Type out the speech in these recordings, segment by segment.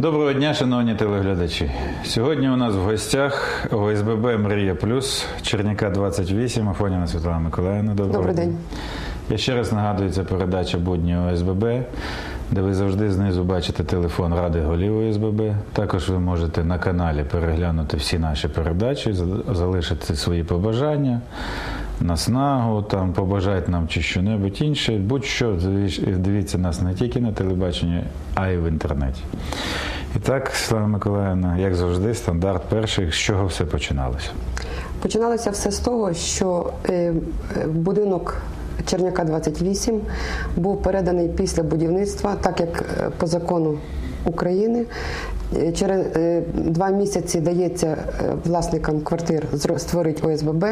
Доброго дня, шановні телеглядачі. Сьогодні у нас в гостях ОСББ Мрія Плюс, Черняка 28, Афоніна Світлана Миколаївна. Доброго Добрий дня. день. Я ще раз нагадую, це передача будні ОСББ, де ви завжди знизу бачите телефон Ради голів ОСББ. Також ви можете на каналі переглянути всі наші передачі, залишити свої побажання, наснагу, там побажайте нам чи що-небудь інше. Будь-що, дивіться нас не тільки на телебаченні, а й в інтернеті. І так, Світлана Миколаївна, як завжди, стандарт перший, з чого все починалося. Починалося все з того, що е, будинок Черняка 28 був переданий після будівництва, так як е, по закону України. Е, Через е, два місяці дається е, власникам квартир створити ОСББ.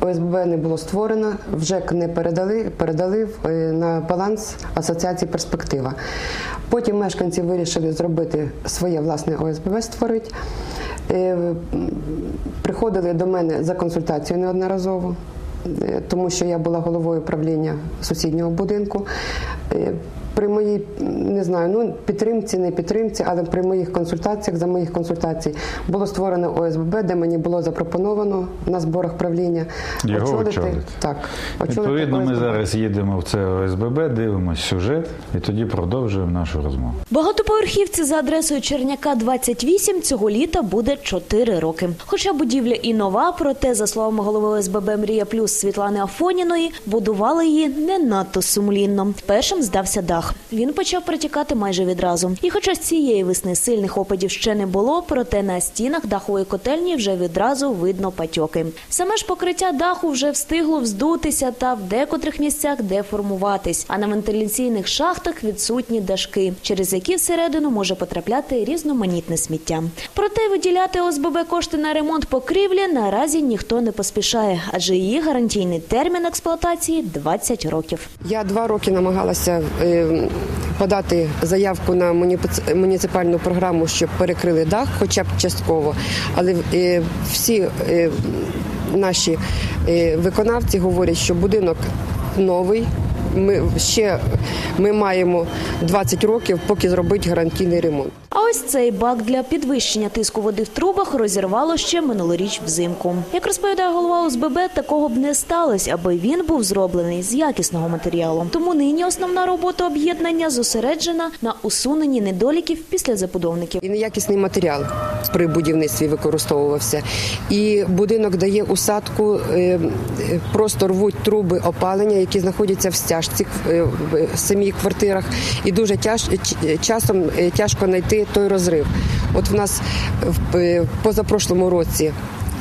ОСББ не було створено, в ЖЕК не передали, передали на баланс Асоціації Перспектива. Потім мешканці вирішили зробити своє власне ОСББ створити. Приходили до мене за консультацією неодноразово, тому що я була головою правління сусіднього будинку. При моїй не знаю, ну підтримці, не підтримці, але при моїх консультаціях, за моїх консультацій, було створено ОСББ, де мені було запропоновано на зборах правління Його очолити. Так, очолити Відповідно, ми зараз їдемо в це ОСББ, дивимося сюжет і тоді продовжуємо нашу розмову. Багатоповерхівці за адресою Черняка 28 цього літа буде 4 роки. Хоча будівля і нова, проте, за словами голови ОСББ Мрія Плюс Світлани Афоніної, будували її не надто сумлінно. Першим здався дах. Він почав протікати майже відразу. І хоча з цієї весни сильних опадів ще не було, проте на стінах дахової котельні вже відразу видно патьоки. Саме ж покриття даху вже встигло вздутися та в декотрих місцях деформуватись. А на вентиляційних шахтах відсутні дашки, через які всередину може потрапляти різноманітне сміття. Проте виділяти ОСББ кошти на ремонт покрівлі наразі ніхто не поспішає, адже її гарантійний термін експлуатації 20 років. Я два роки намагалася е, подати заявку на муніци- муніципальну програму, щоб перекрили дах, хоча б частково. Але е, всі е, наші е, виконавці говорять, що будинок новий. Ми ще ми маємо 20 років, поки зробить гарантійний ремонт. А ось цей бак для підвищення тиску води в трубах розірвало ще минулоріч взимку. Як розповідає голова ОСББ, такого б не сталося, аби він був зроблений з якісного матеріалу. Тому нині основна робота об'єднання зосереджена на усуненні недоліків після забудовників. І неякісний матеріал при будівництві використовувався. І будинок дає усадку, е, е, просто рвуть труби опалення, які знаходяться в стяжці е, в самих квартирах. І дуже тяж, часом е, тяжко знайти той розрив. От в нас в е, позапрошлому році.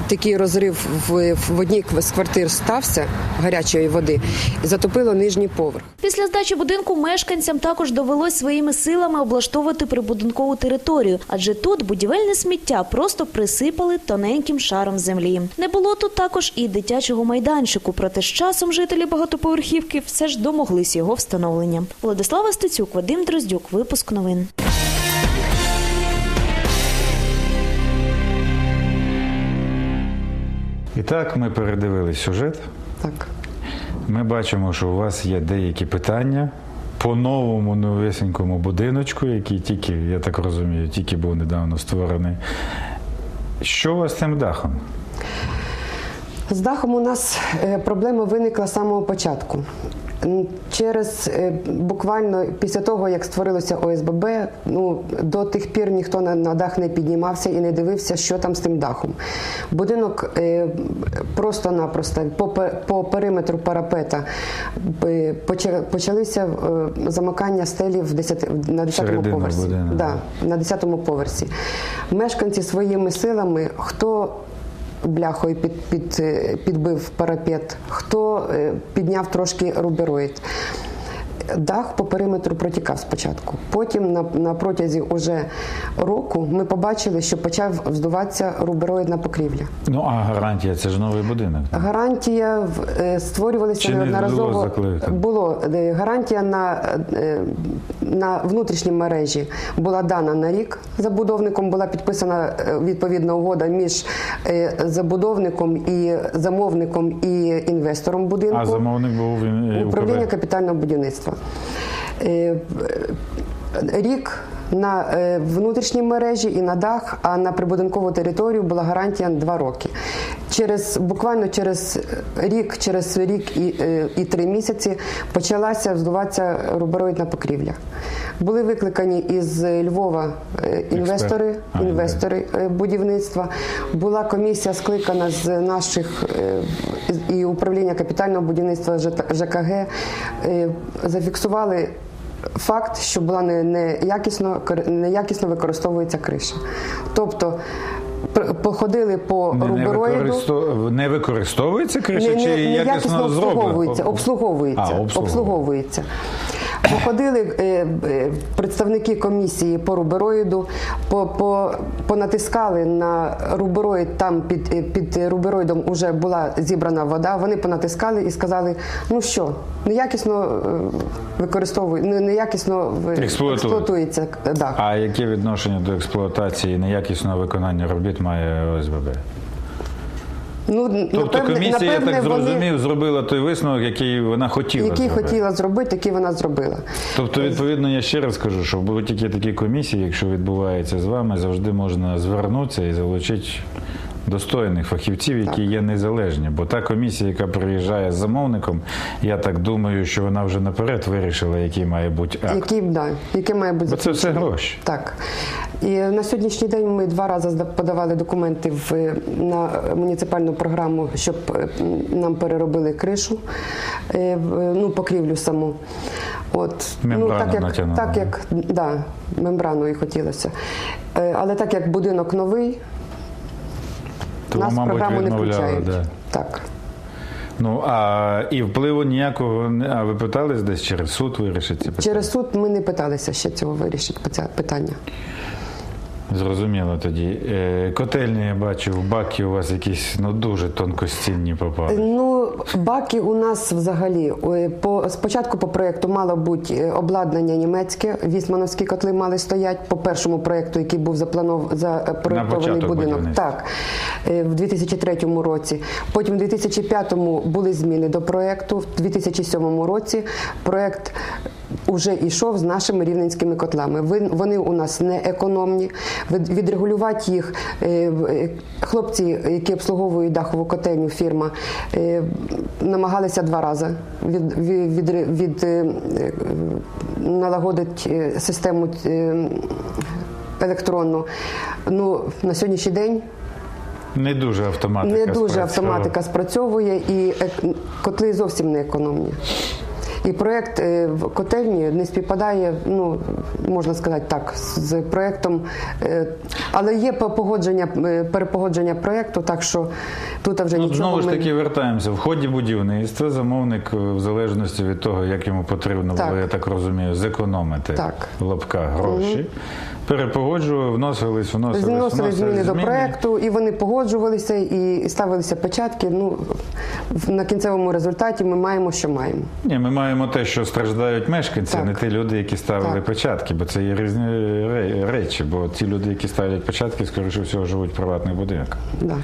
Такий розрив в, в одній з квартир стався гарячої води і затопило нижній поверх. Після здачі будинку мешканцям також довелось своїми силами облаштовувати прибудинкову територію, адже тут будівельне сміття просто присипали тоненьким шаром землі. Не було тут також і дитячого майданчику, проте з часом жителі багатоповерхівки все ж домоглись його встановлення. Владислава Стецюк, Вадим Дроздюк, випуск новин. І так, ми передивили сюжет. Так. Ми бачимо, що у вас є деякі питання по новому новесенькому будиночку, який тільки, я так розумію, тільки був недавно створений. Що у вас з цим дахом? З дахом у нас е, проблема виникла з самого початку. Через е, буквально після того, як створилося ОСББ, ну до тих пір ніхто на, на дах не піднімався і не дивився, що там з тим дахом. Будинок е, просто-напросто по, по периметру парапета е, почалися замикання стелі в 10, на 10 Середина поверсі. Да, на 10 поверсі. Мешканці своїми силами, хто бляхою під, під, е, підбив парапет, хто е, підняв трошки рубероїд. Дах по периметру протікав спочатку. Потім на, на протязі уже року ми побачили, що почав вздуватися рубероїдна покрівля. Ну, а гарантія це ж новий будинок. Гарантія е, створювалася Чи не було неодноразово. Було е, гарантія на, е, на внутрішній мережі була дана на рік забудовником. Була підписана відповідна угода між забудовником і замовником і інвестором будинку. А замовник був Управління капітального будівництва. Е, Рік на е, внутрішній мережі і на дах, а на прибудинкову територію була гарантія 2 роки. Через буквально через рік, через рік і, е, і три місяці почалася здуватися рубероїдна покрівля. Були викликані із Львова е, інвестори, інвестори е, будівництва. Була комісія скликана з наших і управління капітального будівництва ЖКГ. Зафіксували факт, що була не- неякісно, неякісно використовується криша. Тобто походили по Не, не, рубероїду. не використовується криша, Не- чи не- якісно обслуговується, обслуговується, А, обслуговується. обслуговується. Походили е, е, представники комісії по рубероїду, по, по, понатискали на рубероїд, там під, е, під рубероїдом вже була зібрана вода, вони понатискали і сказали, ну що, неякісно використовує, не- неякісно експлуатується дах. А яке відношення до експлуатації неякісного виконання робіт має ОСББ? Ну, Тобто напевне- комісія, я так так вони- зрозумів, зробила той висновок, який вона хотіла. який зробити. хотіла зробити, який вона зробила. Тобто, відповідно, я ще раз кажу, що в будь-якій такій комісії, якщо відбувається з вами, завжди можна звернутися і залучити достойних фахівців, які є незалежні. Бо та комісія, яка приїжджає з замовником, я так думаю, що вона вже наперед вирішила, який має бути акт. Який, да, яке має бути Бо це все гроші. Так. І на сьогоднішній день ми два рази подавали документи в, на муніципальну програму, щоб е, нам переробили кришу, е, ну, покрівлю саму. От, ну, так як, натягнули, так як да, мембрану і хотілося. Е, Але так як будинок новий, Тому, нас мабуть, програму не включають. да. Так. Ну а і впливу ніякого не. А ви питались десь через суд вирішити ці питання? Через суд ми не питалися ще цього вирішити питання. Зрозуміло тоді. Е, Котельні я бачу, в баки у вас якісь ну дуже тонкостінні попали. Ну, баки у нас взагалі е, по спочатку по проєкту мало бути е, обладнання німецьке. Вісмановські котли мали стоять по першому проєкту, який був запланов запроєктований початок будинок. Так, е, в 2003 році. Потім у 2005 були зміни до проєкту. В 2007 році проєкт вже йшов з нашими рівненськими котлами. Вони у нас не економні. Відрегулювати їх е, е, хлопці, які обслуговують дахову котельню, фірма, е, намагалися два рази від, від, від, від, налагодити систему електронну. Ну, на сьогоднішній день Не дуже автоматика. не дуже спрацьовує. автоматика спрацьовує і котли зовсім не економні. І проєкт е, в котельні не співпадає, ну можна сказати так, з проєктом, е, але є по- погодження, е, перепогодження проєкту, так що тут вже Ну, нічого. знову ж ми- таки вертаємося. В ході будівництва замовник, в залежності від того, як йому потрібно Так. було, я так розумію, зекономити Так. в лапках гроші, перепогоджував, вносились, вносились, вносили зміни, зміни до проєкту, і вони погоджувалися і ставилися печатки. Ну на кінцевому результаті ми маємо, що маємо. Ні, ми маємо те, що страждають мешканці, а Так. не ті люди, які ставили Так. печатки, бо це є різні речі. Бо ті люди, які ставлять печатки, скоріше всього, живуть в приватних будинках. Да.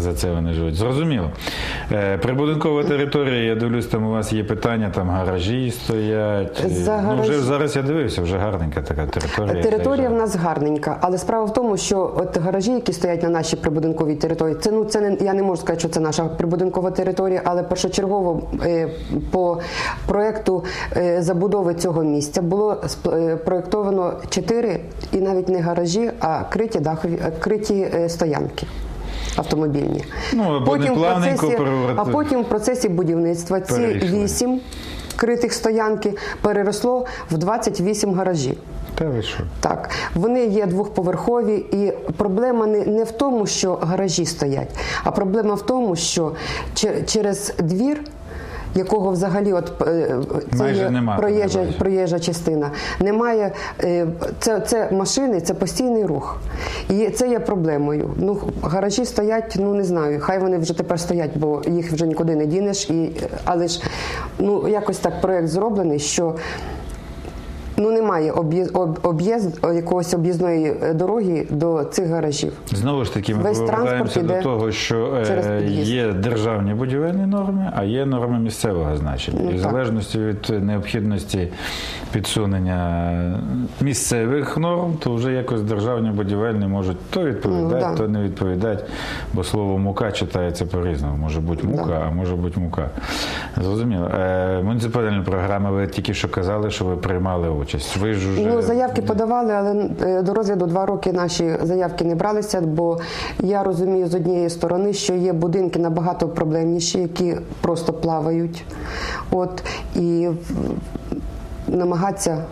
За це вони живуть. Зрозуміло. Е, прибудинкова територія, я дивлюсь, там у вас є питання, там гаражі стоять. За Ну, вже зараз я дивився, вже гарненька така територія. Територія в нас гарненька, але справа в тому, що от гаражі, які стоять на нашій прибудинковій території, це ну це не я не можу сказати, що це наша прибудинкова територія, але першочергово е, по проекту е, забудови цього місця було е, проєктовано чотири і навіть не гаражі, а криті дахові е, криті е, стоянки. Автомобільні. Ну, або не процесі, а потім в процесі будівництва ці Перейшли. вісім критих стоянки переросло в 28 гаражів. Та ви що? Так, вони є двохповерхові, і проблема не, не в тому, що гаражі стоять, а проблема в тому, що че- через двір. Якого взагалі от е, це Майже є нема, проїжджа, майже. проїжджа частина. Немає е, це, це машини, це постійний рух. І це є проблемою. Ну гаражі стоять, ну не знаю, хай вони вже тепер стоять, бо їх вже нікуди не дінеш. І але ж ну якось так проект зроблений, що Ну немає об'їзд, об- якогось об'їзної е, дороги до цих гаражів. Знову ж таки, ми Весь повертаємося до того, що е, є державні будівельні норми, а є норми місцевого значення. Ну, і в залежності від необхідності підсунення місцевих норм, то вже якось державні будівельні можуть то відповідати, Ну, да. то не відповідати, бо слово мука читається по-різному. Може бути мука, Да. а може бути мука. Зрозуміло. Е, муніципальні програми, ви тільки що казали, що ви приймали участь. Ви ж уже... Ну, заявки подавали, але е, до розгляду два роки наші заявки не бралися, бо я розумію з однієї сторони, що є будинки набагато проблемніші, які просто плавають. От і намагатися.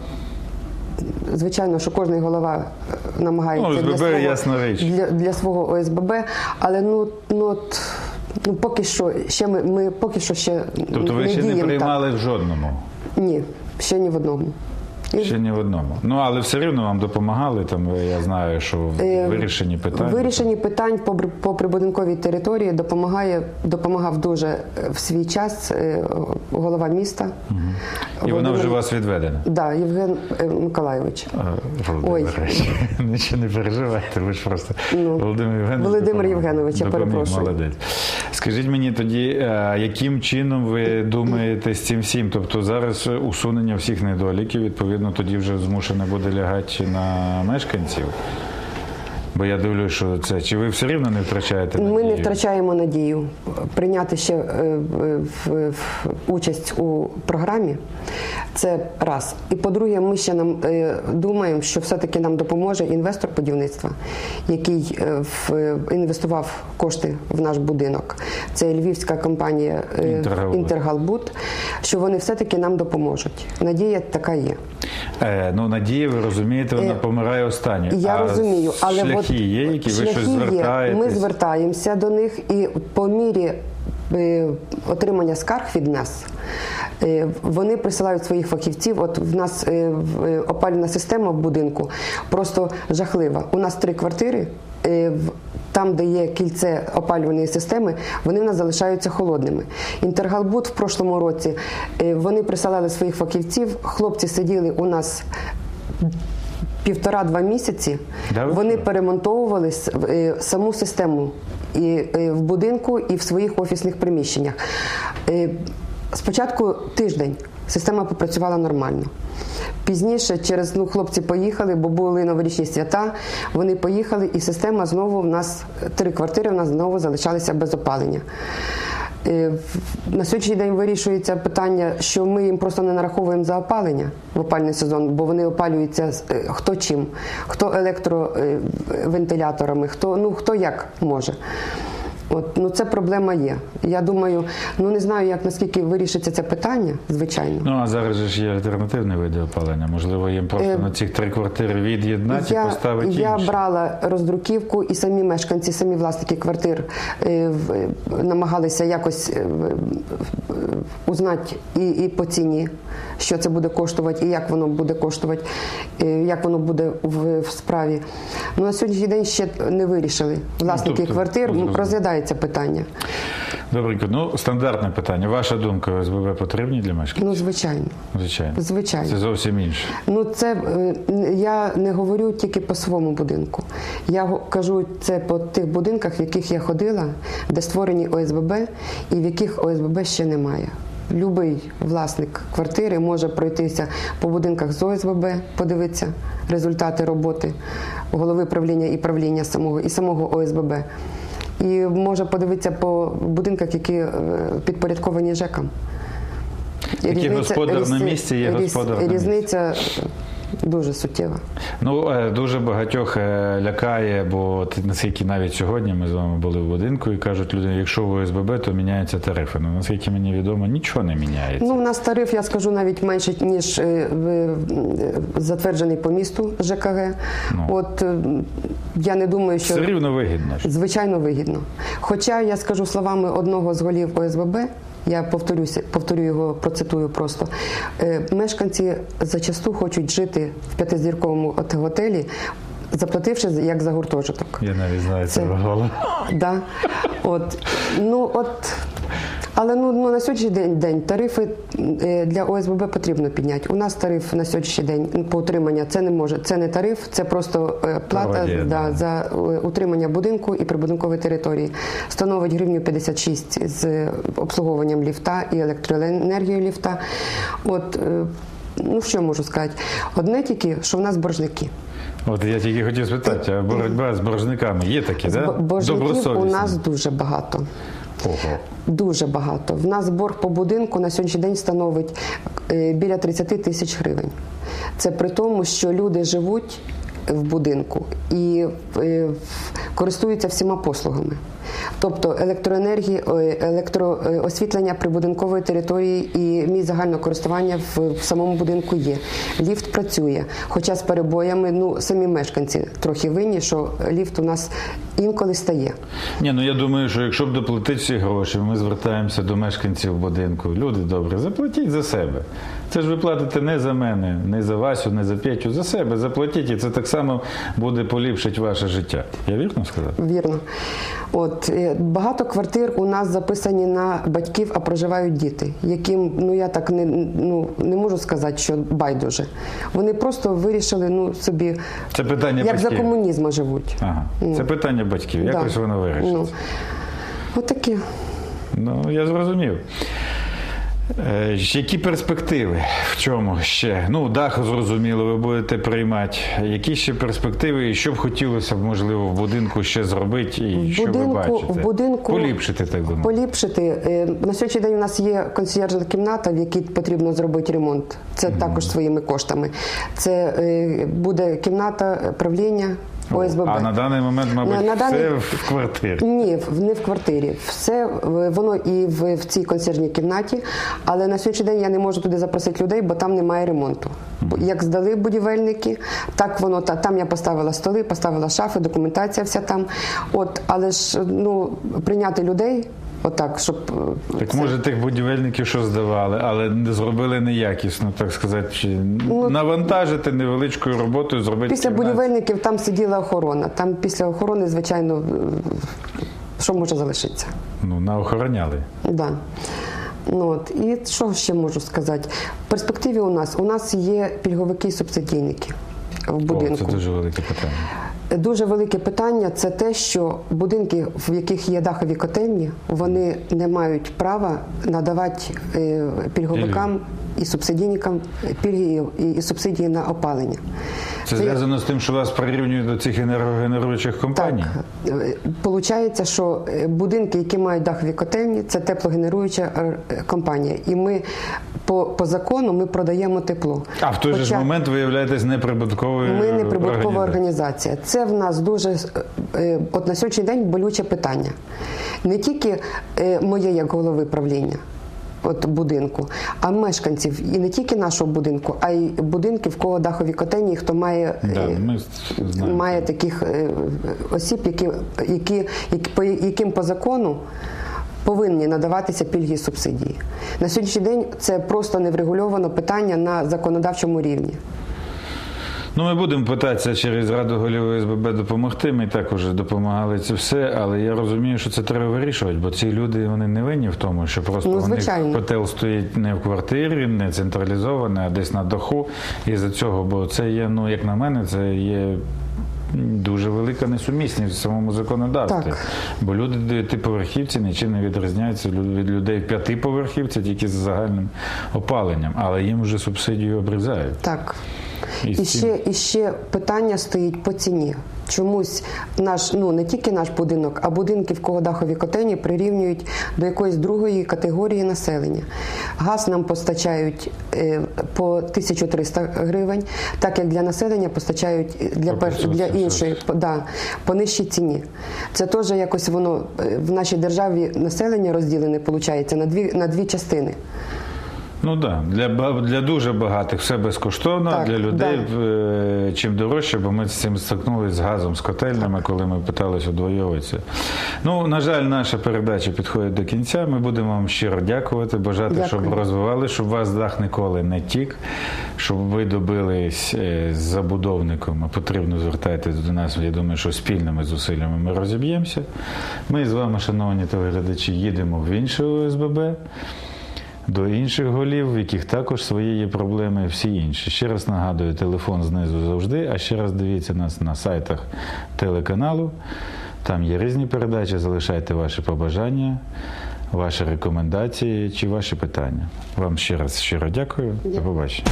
Звичайно, що кожний голова е, намагається Ну, для, свого, для, для свого ОСББ, але ну, ну, от, ну поки що ще ми, ми поки що ще Тобто ви не ще не приймали в жодному? Ні, ще ні в одному. Ще ні в одному. Ну але все рівно вам допомагали. Там я знаю, що Е, вирішенні питань. По, по прибудинковій території допомагає, допомагав дуже е, в свій час е, голова міста. І вона вже вас відведена. Да, Євген Миколайович. А, Володимирович, нічого не переживайте, ви ж просто Ну, Володимир Євгенович. Володимир. Євгенович, я перепрошую. Молодець. Скажіть мені тоді, е, яким чином ви думаєте з цим всім? Тобто зараз усунення всіх недоліків, відповідно, тоді вже змушене буде лягати на мешканців? Бо я дивлюсь, що це чи ви все рівно не втрачаєте Ми не втрачаємо надію прийняти ще е, в участь у програмі. Це раз. І по-друге, ми ще нам е, думаємо, що все-таки нам допоможе інвестор будівництва, який е, в- інвестував кошти в наш будинок. Це львівська компанія е, Інтергалбуд. Інтергалбуд, що вони все-таки нам допоможуть. Надія така є. Е, ну, надія, ви розумієте, вона Е, помирає останньою. Я розумію, але шляхи от є, які ви щось є. Ми звертаємося до них, і по мірі е, отримання скарг від нас. е, Вони присилають своїх фахівців. От в нас е, опалювальна система в будинку просто жахлива. У нас три квартири. Там, де є кільце опалювальної системи, вони в нас залишаються холодними. Інтергалбуд в прошлому році вони присилали своїх фахівців. Хлопці сиділи у нас півтора-два місяці. Да вони перемонтовували е, саму систему і е, в будинку, і в своїх офісних приміщеннях. Е, Спочатку тиждень система попрацювала нормально. Пізніше, через ну, хлопці поїхали, бо були новорічні свята. Вони поїхали, і система знову в нас три квартири в нас знову залишалися без опалення. Е, На сьогоднішній день вирішується питання, що ми їм просто не нараховуємо за опалення в опальний сезон, бо вони опалюються е, хто чим, хто електровентиляторами, хто ну хто як може. От ну це проблема є. Я думаю, ну не знаю, як наскільки вирішиться це питання, звичайно. Ну, а зараз же ж є альтернативні види опалення. Можливо, їм просто Е, на цих три квартири від'єднати і поставити я інші. брала роздруківку, і самі мешканці, самі власники квартир е, в- е, намагалися якось е, в- в- узнати і, і по ціні, що це буде коштувати, і як воно буде коштувати, е, як воно буде в, в справі. Ну на сьогоднішній день ще не вирішили. Власники тобто, квартир зрозуміло. Розглядається питання. Добренько. Ну, стандартне питання. Ваша думка, ОСББ потрібні для мешканців? Ну, звичайно, Звичайно. звичайно. Це зовсім інше. Ну, це е, я не говорю тільки по своєму будинку. Я кажу це по тих будинках, в яких я ходила, де створені ОСББ, і в яких ОСББ ще немає. Любий власник квартири може пройтися по будинках з ОСББ, подивитися результати роботи голови правління і правління самого і самого ОСББ. І може подивитися по будинках, які е, підпорядковані ЖЕКам. Який господар на місці, є різ- господар на місці. Різниця дуже суттєва. Ну, е, дуже багатьох е, лякає, бо наскільки навіть сьогодні ми з вами були в будинку і кажуть люди, якщо в ОСББ, то міняються тарифи. Ну, наскільки мені відомо, нічого не міняється. Ну, у нас тариф, я скажу, навіть менше, ніж е, в- затверджений по місту ЖКГ. Ну. От я не думаю, що Все рівно вигідно. звичайно вигідно. Хоча я скажу словами одного з голів ОСББ. Я повторюся, повторю його, процитую просто. Е, Мешканці зачасту хочуть жити в п'ятизірковому от- готелі, заплативши як за гуртожиток. Я навіть знаю Це- це. Да. От, ну, от, Але ну, ну на сьогоднішній день, день тарифи е, для ОСББ потрібно підняти. У нас тариф на сьогоднішній день по утримання це не може, це не тариф, це просто е, плата Пародія, да, да. за е, утримання будинку і прибудинкової території. Становить гривню 56 з обслуговуванням ліфта і електроенергією ліфта. От ну що можу сказати? Одне тільки, що в нас боржники. От я тільки хотів спитати, а боротьба з боржниками є такі, да? боржників у нас дуже багато. Ого. Дуже багато. В нас борг по будинку на сьогоднішній день становить е, біля 30 тисяч гривень. Це при тому, що люди живуть в будинку і е, користуються всіма послугами. Тобто електроенергії, ой, електроосвітлення прибудинкової території і місць загального користування в, в самому будинку є. Ліфт працює, хоча з перебоями ну самі мешканці трохи винні, що ліфт у нас інколи стає. Ні, ну я думаю, що якщо б доплатити всі гроші, ми звертаємося до мешканців будинку. Люди добре, заплатіть за себе. Це ж ви платите не за мене, не за Васю, не за Петю, за себе. Заплатіть, і це так само буде поліпшити ваше життя. Я вірно сказав? Вірно. От е, багато квартир у нас записані на батьків, а проживають діти, яким ну я так не ну не можу сказати, що байдуже. Вони просто вирішили ну собі Це питання як за батьків. комунізму живуть. Ага. Це питання батьків. Якось воно вирішиться. Ну, отаке. Ну, я зрозумів. Е, які перспективи? В чому ще? Ну, дах зрозуміло, ви будете приймати. Які ще перспективи і що б хотілося б, можливо, в будинку ще зробити? І В що ви бачите? в будинку Поліпшити, так би. Поліпшити. Е, На сьогоднішній день у нас є консьєржна кімната, в якій потрібно зробити ремонт. Це також своїми коштами. Це е, буде кімната правління ОСББ. А на даний момент, мабуть, На- на даний- все в квартирі. Ні, не в квартирі. Все воно і в, в цій консьержній кімнаті, але на сьогоднішній день я не можу туди запросити людей, бо там немає ремонту. Як здали будівельники, так воно та там я поставила столи, поставила шафи, документація вся там. От, але ж ну прийняти людей. Отак, щоб е, Так це- може тих будівельників, що здавали, але не зробили неякісно, так сказати, чи Ну, навантажити невеличкою роботою, зробити після кімнату. будівельників там сиділа охорона. Там після охорони, звичайно, е, що може залишитися. Ну, наохороняли. Да. Ну, от. І що ще можу сказати? В перспективі у нас у нас є пільговики і субсидійники в О, будинку. це дуже велике питання. Дуже велике питання це те, що будинки, в яких є дахові котельні, вони не мають права надавати е, пільговикам і субсидійникам пільги і, субсидії на опалення. Це зв'язано з тим, що вас прирівнюють до цих енергогенеруючих компаній? Так, Е, Получається, що е, будинки, які мають дахові котельні, це теплогенеруюча е, компанія. І ми по, по закону ми продаємо тепло. А в той же ж момент ви являєтесь неприбутковою Ми не прибуткова організація. Це в нас дуже от на сьогоднішній день болюче питання. Не тільки моє як голови правління. От будинку, а мешканців і не тільки нашого будинку, а й будинків, кого дахові котельні, хто має Да, е, ми знаємо. має таких е, осіб, які, які, які, по яким по закону повинні надаватися пільги і субсидії. На сьогоднішній день це просто не врегульовано питання на законодавчому рівні. Ну, ми будемо питатися через Раду голів СББ допомогти. Ми також допомагали це все, але я розумію, що це треба вирішувати, бо ці люди вони не винні в тому, що просто Ну, у них котел стоїть не в квартирі, не централізований, а десь на даху. І за цього, бо це є, ну як на мене, це є. Дуже велика несумісність в самому законодавстві. Так. Бо люди дев'ятиповерхівці нічим не відрізняються від людей п'ятиповерхівці тільки з загальним опаленням, але їм вже субсидію обрізають. Так. І І ще, і ще питання стоїть по ціні. Чомусь наш, ну не тільки наш будинок, а будинки, в кого дахові котельні, прирівнюють до якоїсь другої категорії населення. Газ нам постачають е, по 1300 гривень, так як для населення постачають е, для, пер, для іншої да, по нижчій ціні. Це теж якось воно е, в нашій державі населення розділене, виходить, на дві, на дві частини. Ну так, да. для, для дуже багатих все безкоштовно, Так, для людей е, чим дорожче, бо ми з цим стикнулися з газом, з котельнями, коли ми питалися одвоюватися. Ну, на жаль, наша передача підходить до кінця. Ми будемо вам щиро дякувати, бажати, Дякую. щоб розвивали, щоб вас дах ніколи не тік, щоб ви добились е, з забудовником, а потрібно звертайтесь до нас. Я думаю, що спільними зусиллями ми розіб'ємося. Ми з вами, шановні телеглядачі, їдемо в інше ОСББ до інших голів, в яких також свої є проблеми, всі інші. Ще раз нагадую, телефон знизу завжди, а ще раз дивіться нас на сайтах телеканалу. Там є різні передачі, залишайте ваші побажання, ваші рекомендації чи ваші питання. Вам ще раз щиро дякую. До побачення.